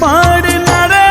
பாடு நட